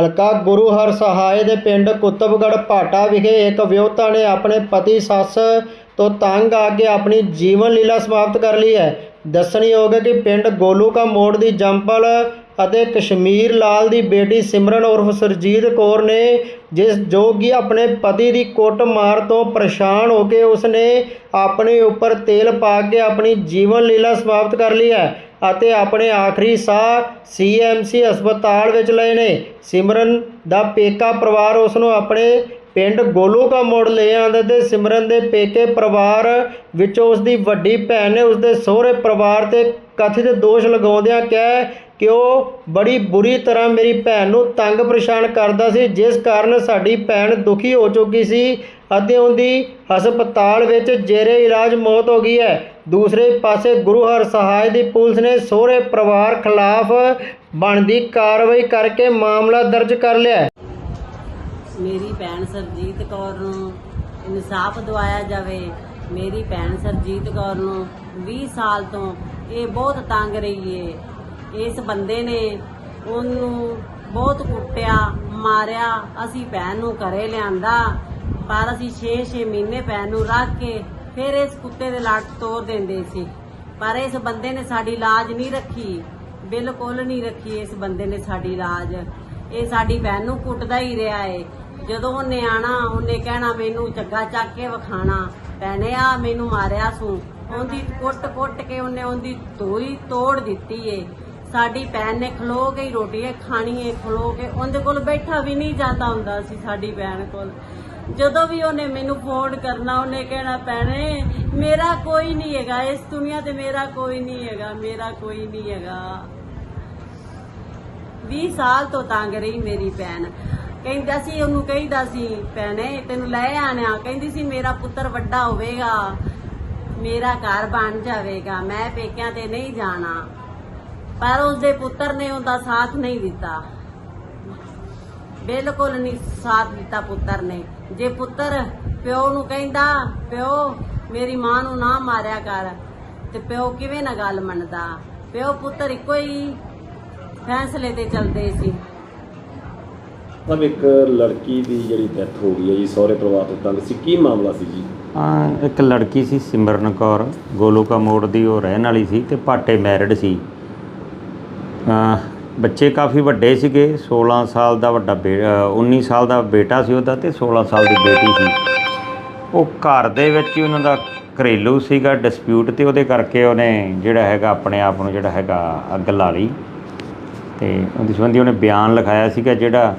ਹਲਕਾ ਗੁਰੂ ਹਰ ਸਹਾਇ ਦੇ ਪਿੰਡ ਕੁਤਬਗੜ੍ਹ ਭਾਟਾ ਵਿਖੇ ਇੱਕ ਵਿਆਹੁਤਾ ਨੇ ਆਪਣੇ ਪਤੀ, ਸੱਸ ਤੋਂ ਤੰਗ ਆ ਕੇ ਆਪਣੀ ਜੀਵਨ ਲੀਲਾ ਸਮਾਪਤ ਕਰ ਲਈ ਹੈ। ਦੱਸਣਯੋਗ ਹੈ ਕਿ ਪਿੰਡ ਗੋਲੂਕਾ ਮੋੜ ਦੀ ਜੰਪਲ ਅਤੇ ਕਸ਼ਮੀਰ ਲਾਲ ਦੀ ਬੇਟੀ ਸਿਮਰਨ ਉਰਫ ਸਰਜੀਤ ਕੌਰ ਨੇ ਜਿਸ ਜੋ ਕਿ ਆਪਣੇ ਪਤੀ ਦੀ ਕੁੱਟਮਾਰ ਤੋਂ ਪਰੇਸ਼ਾਨ ਹੋ ਕੇ ਉਸਨੇ ਆਪਣੇ ਉੱਪਰ ਤੇਲ ਪਾ ਕੇ ਆਪਣੀ ਜੀਵਨ ਲੀਲਾ ਸਮਾਪਤ ਕਰ ਲਈ ਹੈ ਅਤੇ ਆਪਣੇ ਆਖਰੀ ਸਾਹ ਸੀਐਮਸੀ ਹਸਪਤਾਲ ਵਿੱਚ ਲਏ ਨੇ। ਸਿਮਰਨ ਦਾ ਪੇਕਾ ਪਰਿਵਾਰ ਉਸ ਨੂੰ ਆਪਣੇ ਪਿੰਡ ਗੋਲੂਕਾ ਮੋੜ ਲੈ ਆਂਦਾ ਤੇ ਸਿਮਰਨ ਦੇ ਪੇਕੇ ਪਰਿਵਾਰ ਵਿੱਚੋਂ ਉਸ ਦੀ ਵੱਡੀ ਭੈਣ ਨੇ ਉਸ ਦੇ ਸਹੁਰੇ ਪਰਿਵਾਰ ਤੇ ਕਥਿਤ ਦੋਸ਼ ਲਗਾਉਂਦਿਆਂ ਕਿਹਾ ਕਿ ਉਹ ਬੜੀ ਬੁਰੀ ਤਰ੍ਹਾਂ ਮੇਰੀ ਭੈਣ ਨੂੰ ਤੰਗ ਪਰੇਸ਼ਾਨ ਕਰਦਾ ਸੀ, ਜਿਸ ਕਾਰਨ ਸਾਡੀ ਭੈਣ ਦੁਖੀ ਹੋ ਚੁੱਕੀ ਸੀ ਅਤੇ ਉਹਦੀ ਹਸਪਤਾਲ ਵਿੱਚ ਜੇਰੇ ਇਲਾਜ ਮੌਤ ਹੋ ਗਈ ਹੈ। ਦੂਸਰੇ ਪਾਸੇ ਗੁਰੂ ਹਰ ਸਹਾਇ ਦੀ ਪੁਲਿਸ ਨੇ ਸਹੁਰੇ ਪਰਿਵਾਰ ਖਿਲਾਫ ਬਣਦੀ ਕਾਰਵਾਈ ਕਰਕੇ ਮਾਮਲਾ ਦਰਜ ਕਰ ਲਿਆ ਮੇਰੀ ਭੈਣ ਸਰਜੀਤ ਕੌਰ ਨੂੰ ਇਨਸਾਫ ਦਿਵਾਇਆ ਜਾਵੇ। ਮੇਰੀ ਭੈਣ ਸਰਜੀਤ ਕੌਰ ਨੂੰ 20 ਸਾਲ ਤੋਂ ਇਹ ਬਹੁਤ ਤੰਗ ਰਹੀ ਏ। ਇਸ ਬੰਦੇ ਨੇ ਉਹਨੂੰ ਬਹੁਤ ਕੁੱਟਿਆ, ਮਾਰਿਆ, ਅਸੀਂ ਭੈਣ ਨੂੰ ਘਰੇ ਲਿਆਂਦਾ, ਪਰ ਅਸੀਂ 6-6 ਮਹੀਨੇ ਭੈਣ ਨੂੰ ਰੱਖ ਕੇ ਫਿਰ ਇਸ ਕੁੱਤੇ ਦੇ ਲੱਟ ਤੋੜ ਦਿੰਦੇ ਸੀ। ਪਰ ਇਸ ਬੰਦੇ ਨੇ ਸਾਡੀ ਲਾਜ ਨਹੀਂ ਰੱਖੀ, ਬਿਲਕੁਲ ਨਹੀਂ ਰੱਖੀ ਇਸ ਬੰਦੇ ਨੇ ਸਾਡੀ ਲਾਜ। ਇਹ ਸਾਡੀ ਭੈਣ ਨੂੰ ਕੁੱਟਦਾ ਹੀ ਰਿਹਾ ਏ। ਜਦੋਂ ਉਹਨੇ ਆਣਾ, ਉਹਨੇ ਕਹਿਣਾ, ਮੈਨੂੰ ਚੱਗਾ ਚੱਕ ਕੇ ਵਿਖਾਣਾ। ਭੈਣੇ, ਆ ਮੈਨੂੰ ਮਾਰਿਆ ਸੂ। ਉਹਦੀ ਕੁੱਟ ਕੁੱਟ ਕੇ ਉਹਨੇ ਉਹਦੀ ਤੋਈ ਤੋੜ ਦਿੱਤੀ ਏ। ਸਾਡੀ ਭੈਣ ਨੇ ਖਲੋ ਕੇ ਰੋਟੀ ਏ ਖਾਣੀ ਏ ਖਲੋ ਕੇ ਉਹਦੇ ਕੋਲ ਬੈਠਾ ਵੀ ਨਹੀਂ ਜਾਂਦਾ ਹੁੰਦਾ ਸੀ ਸਾਡੀ ਭੈਣ ਕੋਲ। ਜਦੋਂ ਵੀ ਉਹਨੇ ਮੈਨੂੰ ਫੋਨ ਕਰਨਾ, ਉਹਨੇ ਕਹਿਣਾ, ਭੈਣੇ, ਮੇਰਾ ਕੋਈ ਨਹੀਂ ਹੈਗਾ, ਇਸ ਦੁਨੀਆ ਤੇ ਮੇਰਾ ਕੋਈ ਨਹੀਂ ਹੈਗਾ, ਮੇਰਾ ਕੋਈ ਨਹੀਂ ਹੈਗਾ। 20 ਸਾਲ ਤੋਂ ਤੰਗ ਰਹੀ ਮੇਰੀ ਭੈਣ। ਕਹਿੰਦਾ ਸੀ, ਉਹਨੂੰ ਕਹਿੰਦਾ ਸੀ, ਭੈਣੇ, ਤੈਨੂੰ ਲੈ ਆਣਿਆ ਕਹਿੰਦੀ ਸੀ, ਮੇਰਾ ਪੁੱਤਰ ਵੱਡਾ ਹੋਵੇਗਾ, ਮੇਰਾ ਘਰ ਬਣ ਜਾਵੇਗਾ, ਮੈਂ ਪੇਕਿਆਂ ਤੇ ਨਹੀਂ ਜਾਣਾ। ਪਰ ਉਸਦੇ ਪੁੱਤਰ ਨੇ ਉਹਦਾ ਸਾਥ ਨਹੀਂ ਦਿੱਤਾ। ਬਿਲਕੁਲ ਨਹੀਂ ਸਾਥ ਦਿੱਤਾ ਪੁੱਤਰ ਨੇ। ਜੇ ਪੁੱਤਰ ਪਿਓ ਨੂੰ ਕਹਿੰਦਾ ਪਿਓ ਮੇਰੀ ਮਾਂ ਨੂੰ ਨਾ ਮਾਰਿਆ ਕਰ ਤੇ ਪਿਓ ਕਿਵੇਂ ਨਾ ਗੱਲ ਮੰਨਦਾ? ਪਿਓ ਪੁੱਤਰ ਇੱਕੋ ਹੀ ਫੈਸਲੇ ਤੇ ਚੱਲਦੇ ਸੀ। ਸਭ ਇੱਕ ਲੜਕੀ ਦੀ ਜਿਹੜੀ ਡੈਥ ਹੋ ਗਈ ਹੈ ਜੀ ਸਹੁਰੇ ਪਰਿਵਾਰ ਤੋਂ ਤੰਗ ਸੀ। ਕੀ ਮਾਮਲਾ ਸੀ ਜੀ? ਹਾਂ ਇੱਕ ਲੜਕੀ ਸੀ ਸਿਮਰਨ ਕੌਰ। ਗੋਲੋਕਾ ਮੋੜ ਦੀ ਉਹ ਰਹਿਣ ਵਾਲੀ ਸੀ ਤੇ ਭਾਟੇ ਮੈਰਿਡ ਸੀ। ਬੱਚੇ ਕਾਫੀ ਵੱਡੇ ਸੀਗੇ 16 ਸਾਲ ਦਾ ਵੱਡਾ ਬੇ- ਅਹ 19 ਸਾਲ ਦਾ ਬੇਟਾ ਸੀ ਉਹਦਾ ਤੇ 16 ਸਾਲ ਦੀ ਬੇਟੀ ਸੀ। ਉਹ ਘਰ ਦੇ ਵਿੱਚ ਹੀ ਉਹਨਾਂ ਦਾ ਘਰੇਲੂ ਸੀਗਾ ਡਿਸਪਿਊਟ ਤੇ ਉਹਦੇ ਕਰਕੇ ਉਹਨੇ ਜਿਹੜਾ ਹੈਗਾ ਆਪਣੇ ਆਪ ਨੂੰ ਜਿਹੜਾ ਹੈਗਾ ਅੱਗ ਲਾ ਲਈ ਤੇ ਉਹਦੇ ਸੰਬੰਧੀ ਉਹਨੇ ਬਿਆਨ ਲਿਖਾਇਆ ਸੀਗਾ ਜਿਹੜਾ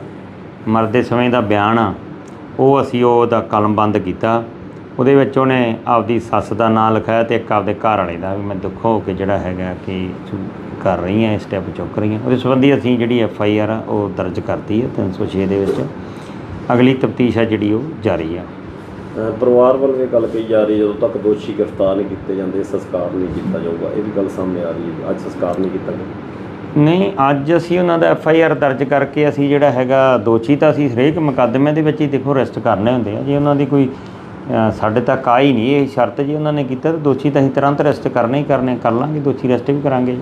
ਮਰਦੇ ਸਮੇਂ ਦਾ ਬਿਆਨ ਆ, ਉਹ ਅਸੀਂ ਉਹਦਾ ਕਲਮਬੰਦ ਕੀਤਾ। ਉਹਦੇ ਵਿੱਚ ਉਹਨੇ ਆਪਦੀ ਸੱਸ ਦਾ ਨਾਮ ਲਿਖਾਇਆ ਤੇ ਇੱਕ ਆਪਦੇ ਘਰ ਵਾਲੇ ਦਾ ਵੀ ਮੈਂ ਦੁੱਖ ਹੋ ਕੇ ਜਿਹੜਾ ਹੈਗਾ ਕਿ ਕਰ ਰਹੀ ਹਾਂ ਸਟੈਪ ਚੁੱਕ ਰਹੀ ਹਾਂ ਉਹਦੇ ਸੰਬੰਧੀ ਅਸੀਂ ਜਿਹੜੀ ਐਫ ਆਈ ਆਰ ਆ ਉਹ ਦਰਜ ਕਰਤੀ ਹੈ 306 ਦੇ ਵਿੱਚ। ਅਗਲੀ ਤਫਤੀਸ਼ ਆ ਜਿਹੜੀ ਉਹ ਜਾਰੀ ਆ। ਪਰਿਵਾਰ ਵੱਲੋਂ ਇਹ ਗੱਲ ਕਹੀ ਜਾ ਰਹੀ ਹੈ ਜਦੋਂ ਤੱਕ ਦੋਸ਼ੀ ਗ੍ਰਿਫਤਾਰ ਨਹੀਂ ਕੀਤੇ ਜਾਂਦੇ ਸੰਸਕਾਰ ਨਹੀਂ ਕੀਤਾ ਜਾਊਗਾ। ਇਹ ਵੀ ਗੱਲ ਸਾਹਮਣੇ ਆ ਰਹੀ ਹੈ ਅੱਜ ਸੰਸਕਾਰ ਨਹੀਂ ਕੀਤਾ ਗਿਆ। ਨਹੀਂ ਅੱਜ ਅਸੀਂ ਉਹਨਾਂ ਦਾ ਐਫ ਆਈ ਆਰ ਦਰਜ ਕਰਕੇ ਅਸੀਂ ਜਿਹੜਾ ਹੈਗਾ ਦੋਸ਼ੀ ਤਾਂ ਅਸੀਂ ਹਰੇਕ ਮੁਕੱਦਮੇ ਦੇ ਵਿੱਚ ਹੀ ਦੇਖੋ ਅਰੈਸਟ ਕਰਨੇ ਹੁੰਦੇ ਆ। ਜੇ ਉਹਨਾਂ ਦੀ ਕੋਈ ਸਾਡੇ ਤੱਕ ਆਈ ਨਹੀਂ ਇਹ ਸ਼ਰਤ ਜੀ ਉਹਨਾਂ ਨੇ ਕੀਤਾ ਤਾਂ ਦੋਸ਼ੀ ਤਾਂ ਅਸੀਂ ਤੁਰੰਤ ਅਰੈਸਟ ਕਰਨੇ ਹੀ ਕਰਨੇ ਕਰ ਲਾਂਗੇ ਦੋਸ਼ੀ ਅਰੈਸਟ ਵੀ ਕਰਾਂਗੇ ਜੀ।